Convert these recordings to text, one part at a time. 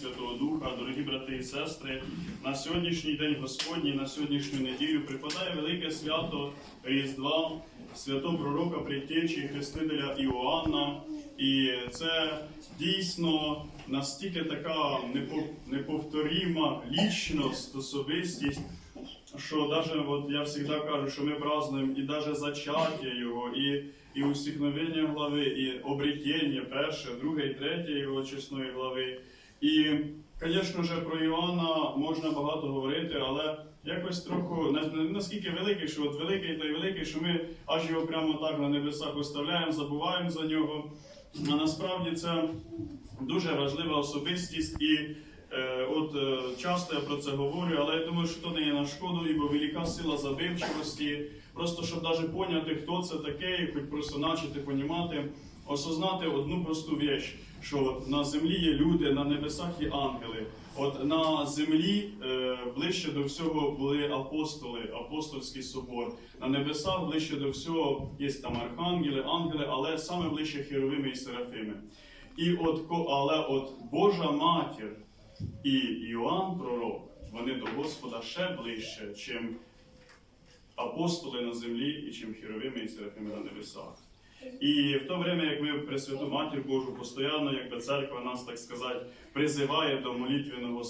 Святого Духа, дорогі брати і сестри, на сьогоднішній день Господній, на сьогоднішню неділю припадає велике свято Різдва, святого пророка Предтечі, Хрестителя Іоанна. І це дійсно настільки така непо- неповторима лічність, особистість, що даже от я завжди кажу, що ми празднуємо і даже зачаття його, і, і усікновення глави, і обретіння перше, друге і третє його чесної глави. І, звісно ж, про Іоанна можна багато говорити, але якось трохи наскільки великий, що от великий той великий, що ми аж його прямо так на небесах оставляємо, забуваємо за нього. А насправді це дуже важлива особистість і. Е, От е, часто я про це говорю, але я думаю, що то не є на шкоду, ібо велика сила забивчивості. Просто щоб навіть поняти, хто це таке, і хоч просто начати понімати, осознати одну просту річ, що на землі є люди, на небесах є ангели. От на землі е, ближче до всього були апостоли, апостольський собор. На небесах ближче до всього є там архангели, ангели, але саме ближче херовими і серафими. І от але от Божа матір і Іоанн Пророк, вони до Господа ще ближче, чим апостоли на землі і чим херовими і серафими на небесах. І в то время, як ми Пресвяту Матір Божу постійно, якби церква нас, так сказати, призиває до молитвеного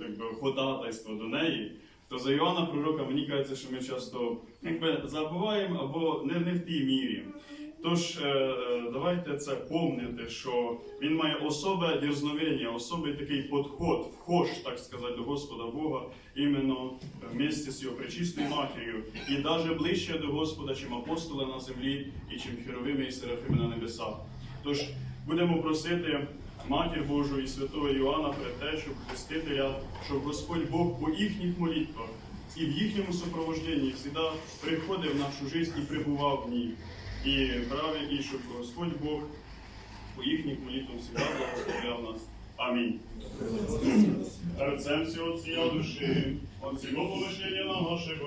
якби, ходатайства до неї, то за Іоанна Пророка мені кажеться, що ми часто якби, забуваємо або не, не в тій мірі. Тож е, е, давайте це помнити, що він має особе дерзновення, особий такий підход, вхож, так сказати, до Господа Бога, іменно вместе з його пречистою матір'ю, і навіть ближче до Господа, чим апостоли на землі, і чим херовими і серафими на небесах. Тож будемо просити Матір Божу і святого Іоанна Предтечу, Хрестителя, щоб Господь Бог по їхніх молитвах і в їхньому супровожденні завжди приходив в нашу життя і прибував в ній. І праві, і щоб Господь Бог по їхніх молитвам завжди благословляв нас. Амінь. Серцем всього Отця душі, от всього на нашого.